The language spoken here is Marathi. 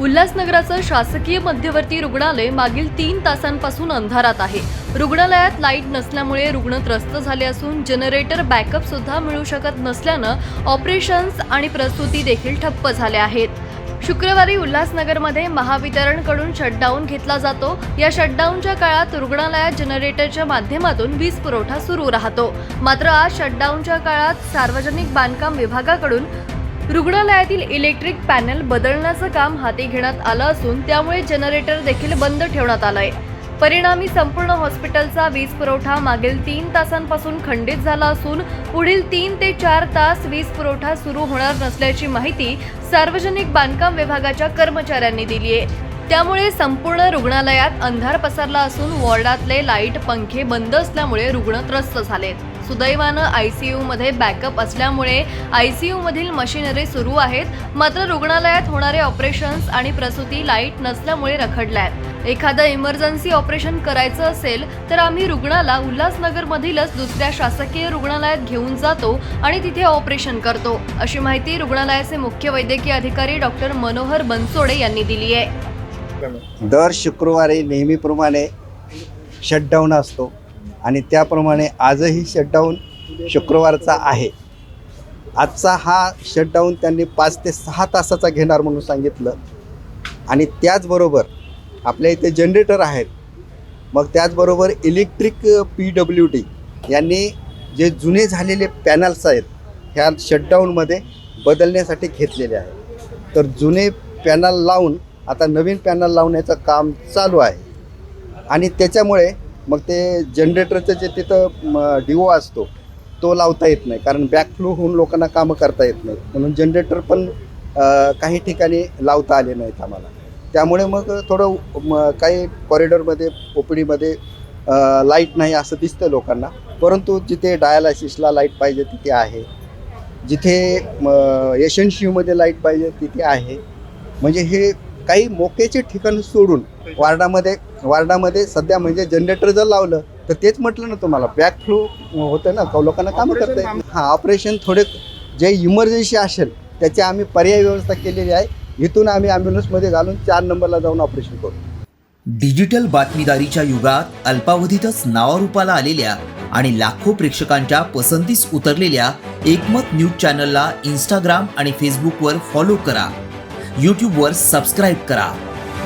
उल्हासनगराचं शासकीय मध्यवर्ती रुग्णालय मागील तीन तासांपासून अंधारात आहे. रुग्णालयात लाइट नसल्यामुळे रुग्ण त्रस्त झाले असून जनरेटर बॅकअप सुद्धा मिळू शकत नसल्यानं ऑपरेशन्स आणि प्रसूती देखील ठप्प झाल्या आहेत. शुक्रवारी उल्हासनगरमध्ये महावितरणकडून शटडाऊन घेतला जातो. या शटडाऊनच्या काळात रुग्णालयात जनरेटरच्या माध्यमातून वीज पुरवठा सुरू राहतो. मात्र आज शटडाऊनच्या काळात सार्वजनिक बांधकाम विभागाकडून रुग्णालयातील इलेक्ट्रिक पॅनल बदलण्याचं काम हाती घेण्यात आलं असून त्यामुळे जनरेटर देखील बंद ठेवण्यात आलंय. परिणामी संपूर्ण हॉस्पिटलचा वीज पुरवठा मागील तीन तासांपासून खंडित झाला असून पुढील तीन ते चार तास वीज पुरवठा सुरू होणार नसल्याची माहिती सार्वजनिक बांधकाम विभागाच्या कर्मचाऱ्यांनी दिली आहे त्यामुळे संपूर्ण रुग्णालयात अंधार पसरला असून वॉर्डातले लाइट पंखे बंद असल्यामुळे रुग्ण त्रस्त झालेत. सुदैवानं आयसीयू मध्ये बॅकअप असल्यामुळे आयसीयू मधील मशिनरी सुरू आहेत. मात्र रुग्णालयात होणारे ऑपरेशन्स आणि प्रसूती लाइट नसल्यामुळे रखडल्यात. एखादं इमर्जन्सी ऑपरेशन करायचं असेल तर आम्ही रुग्णाला उल्हासनगरमधीलच दुसऱ्या शासकीय रुग्णालयात घेऊन जातो आणि तिथे ऑपरेशन करतो अशी माहिती रुग्णालयाचे मुख्य वैद्यकीय अधिकारी डॉक्टर मनोहर बनसोडे यांनी दिली आहे. दर शुक्रवारी नेहमीप्रमाणे शटडाऊन असतो. आणि त्याप्रमाणे आजही शटडाऊन शुक्रवारचा आहे. आजचा हा शटडाऊन त्यांनी पाच ते सहा तासाचा घेणार म्हणून सांगितलं. आणि त्याचबरोबर आपल्या इथे जनरेटर आहेत. मग त्याचबरोबर इलेक्ट्रिक पी डब्ल्यू डी यांनी जे जुने झालेले पॅनल्स आहेत ह्या शटडाऊनमध्ये बदलण्यासाठी घेतलेले आहेत. तर जुने पॅनल लावून आता नवीन पॅनल लावण्याचं काम चालू आहे. आणि त्याच्यामुळे मग ते जनरेटरचं जे तिथं डिओ असतो तो लावता येत नाही. कारण बॅकफ्लो होऊन लोकांना कामं करता येत नाही म्हणून जनरेटर पण काही ठिकाणी लावता आले नाहीत आम्हाला. त्यामुळे मग थोडं काही कॉरिडॉरमध्ये ओपडीमध्ये लाइट नाही असं दिसतं लोकांना. परंतु जिथे डायालायसिसला लाइट पाहिजे तिथे आहे. जिथे यशनशिवमध्ये लाइट पाहिजे तिथे आहे. म्हणजे हे काही मोक्याचे ठिकाण सोडून वार्डामध्ये वार्डामध्ये सध्या म्हणजे जनरेटर जर लावलं तर तेच म्हटलं ना तुम्हाला बॅक फ्लो होतं ना का लोकांना कामं करता हां ऑपरेशन थोडे जे इमर्जन्सी असेल त्याची आम्ही पर्याय व्यवस्था केलेली आहे. इथून आम्ही ॲम्ब्युलन्समध्ये घालून चार नंबरला जाऊन ऑपरेशन करू. डिजिटल बातमीदारीच्या युगात अल्पावधीतच नावारूपाला आलेल्या आणि लाखो प्रेक्षकांच्या पसंतीस उतरलेल्या एकमत न्यूज चॅनलला इंस्टाग्राम आणि फेसबुकवर फॉलो करा. यूट्यूबवर सबस्क्राईब करा.